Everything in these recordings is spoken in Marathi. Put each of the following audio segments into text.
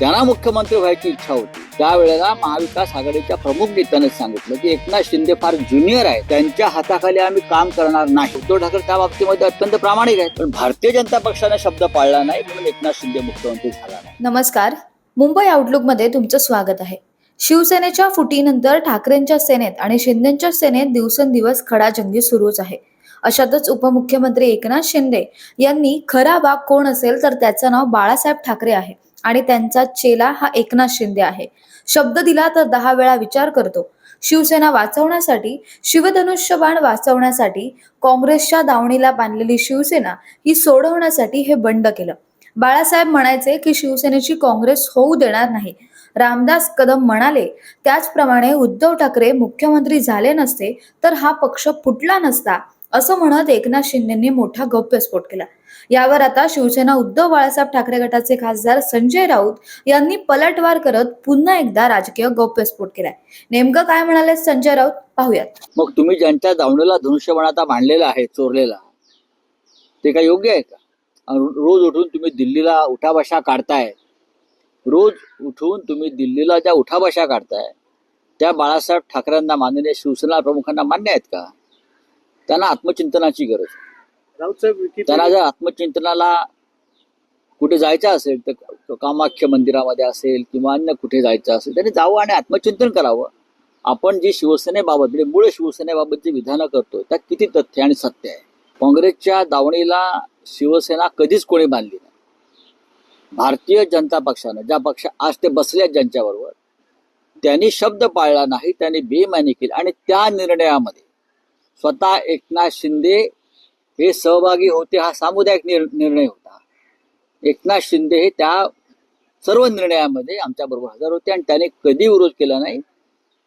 त्यांना मुख्यमंत्री व्हायची इच्छा होती. त्यावेळेला महाविकास आघाडीच्या प्रमुख नेत्याने सांगितलं की एकनाथ शिंदे फार ज्युनियर आहे त्यांच्या हाताखाली आम्ही काम करणार नाही. उद्धव ठाकरे त्या बाबतीमध्ये अत्यंत प्रामाणिक आहेत. पण भारतीय जनता पक्षाने शब्द पाळला नाही म्हणून एकनाथ शिंदे मुख्यमंत्री झाला नाही. नमस्कार. मुंबई आउटलुकमध्ये तुमचं स्वागत आहे. शिवसेनेच्या फुटीनंतर ठाकरेंच्या सेनेत आणि शिंदेच्या सेनेत दिवसेंदिवस खडाजंगी सुरूच आहे. अशातच उपमुख्यमंत्री एकनाथ शिंदे यांनी खरा वाघ कोण असेल तर त्याचं नाव बाळासाहेब ठाकरे आहे आणि त्यांचा चेला हा एकनाथ शिंदे आहे. शब्द दिला तर दहा वेळा विचार करतो. शिवसेना वाचवण्यासाठी शिवधनुष्य बाण वाचवण्यासाठी काँग्रेसच्या दावणीला बांधलेली शिवसेना ही सोडवण्यासाठी हे बंड केलं. बाळासाहेब म्हणायचे की शिवसेनेची काँग्रेस होऊ देणार नाही. रामदास कदम म्हणाले त्याचप्रमाणे उद्धव ठाकरे मुख्यमंत्री झाले नसते तर हा पक्ष फुटला नसता. असं म्हणत एकनाथ शिंदेंनी मोठा गौप्यस्फोट केला. यावर आता शिवसेना उद्धव बाळासाहेब ठाकरे गटाचे खासदार संजय राऊत यांनी पलटवार करत पुन्हा एकदा राजकीय गौप्यस्फोट केलाय. नेमकं काय म्हणाले संजय राऊत? पाहूयात. मग तुम्ही ज्यांच्या दावणीला धनुष्यबाण आता बांधलेला आहे चोरलेला ते काय योग्य आहे का? रोज उठून तुम्ही दिल्लीला उठाबशा काढताय. रोज उठून तुम्ही दिल्लीला ज्या उठाबशा काढताय त्या बाळासाहेब ठाकरेंना माननीय शिवसेना प्रमुखांना मान्य आहेत का? त्यांना आत्मचिंतनाची गरज. राऊत साहेब त्यांना जर आत्मचिंतनाला कुठे जायचं असेल तर कामाख्य मंदिरामध्ये असेल किंवा अन्य कुठे जायचं असेल त्यांनी जावं आणि आत्मचिंतन करावं. आपण जी शिवसेनेबाबत म्हणजे मूळ शिवसेनेबाबत जी विधानं करतो त्यात किती तथ्य आणि सत्य आहे? काँग्रेसच्या दावणीला शिवसेना कधीच कोणी बांधली नाही. भारतीय जनता पक्षानं ज्या पक्ष आज ते बसले आहेत ज्यांच्याबरोबर त्यांनी शब्द पाळला नाही त्यांनी बेमानी केली आणि त्या निर्णयामध्ये स्वतः एकनाथ शिंदे हे सहभागी होते हा सामुदायिक निर- निर्णय होता. एकनाथ शिंदे हे त्या सर्व निर्णयामध्ये आमच्या बरोबर हजर होते आणि त्याने कधी विरोध केला नाही.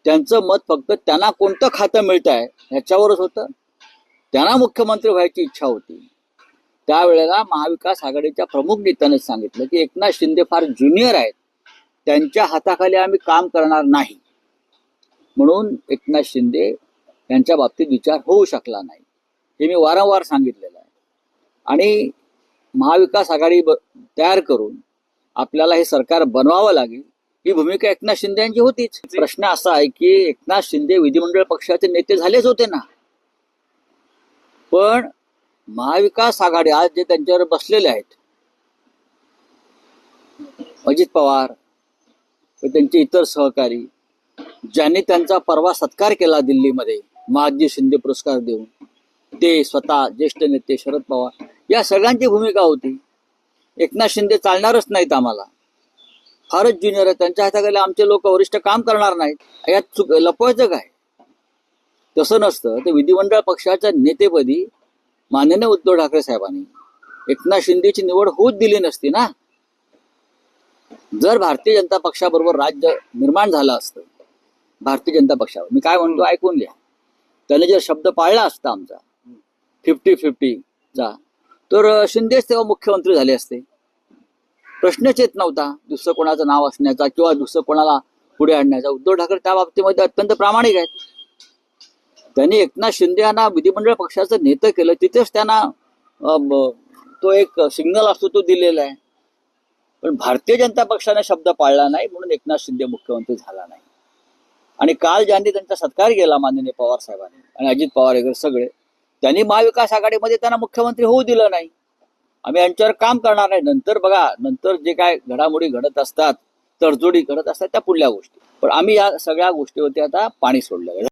त्यांचं मत फक्त त्यांना कोणतं खातं मिळत आहे ह्याच्यावरच होतं. त्यांना मुख्यमंत्री व्हायची इच्छा होती. त्यावेळेला महाविकास आघाडीच्या प्रमुख नेत्याने सांगितलं की एकनाथ शिंदे फार ज्युनियर आहेत. त्यांच्या हाताखाली आम्ही काम करणार नाही. म्हणून एकनाथ शिंदे यांच्या बाबतीत विचार होऊ शकला नाही. हे मी वारंवार सांगितलेलं आहे. आणि महाविकास आघाडी ब- तयार करून आपल्याला हे सरकार बनवावं लागेल ही भूमिका एकनाथ शिंदे यांची होतीच. प्रश्न असा आहे की एकनाथ शिंदे विधिमंडळ पक्षाचे नेते झालेच होते ना. पण महाविकास आघाडी आज जे त्यांच्यावर बसलेले आहेत अजित पवार त्यांचे इतर सहकारी ज्यांनी त्यांचा परवा सत्कार केला दिल्लीमध्ये महाजी शिंदे पुरस्कार देऊन ते स्वतः ज्येष्ठ नेते शरद पवार या सगळ्यांची भूमिका होती. एकनाथ शिंदे चालणारच नाहीत आम्हाला. फारच ज्युनियर आहे त्यांच्या हाताखाली आमचे लोक वरिष्ठ काम करणार नाहीत. यात चुक लपवायचं काय? तसं नसतं. तर विधिमंडळ पक्षाच्या नेतेपदी माननीय उद्धव ठाकरे साहेबांनी एकनाथ शिंदेची निवड होत दिली नसती ना? जर भारतीय जनता पक्षाबरोबर राज्य निर्माण झालं असतं भारतीय जनता पक्षावर. मी काय म्हणतो? ऐकून घ्या. त्याने जर शब्द पाळला असता आमचा फिफ्टी फिफ्टीचा तर शिंदेच तेव्हा मुख्यमंत्री झाले असते. प्रश्नच येत नव्हता दुसरं कोणाचं नाव असण्याचा किंवा दुसरं कोणाला पुढे आणण्याचा. उद्धव ठाकरे त्या बाबतीमध्ये अत्यंत प्रामाणिक आहेत. त्यांनी एकनाथ शिंदे यांना विधिमंडळ पक्षाचं नेतं केलं तिथेच त्यांना तो एक सिग्नल असतो तो दिलेला आहे. पण भारतीय जनता पक्षाने शब्द पाळला नाही म्हणून एकनाथ शिंदे मुख्यमंत्री झाला नाही. आणि काल ज्यांनी त्यांचा सत्कार केला माननीय पवार साहेबांनी आणि अजित पवार वगैरे सगळे त्यांनी महाविकास आघाडीमध्ये त्यांना मुख्यमंत्री होऊ दिलं नाही. आम्ही यांच्यावर काम करणार नाही. नंतर बघा नंतर जे काय घडामोडी घडत असतात तडजोडी घडत असतात त्या पुढल्या गोष्टी. पण आम्ही या सगळ्या गोष्टीवरती आता पाणी सोडलं.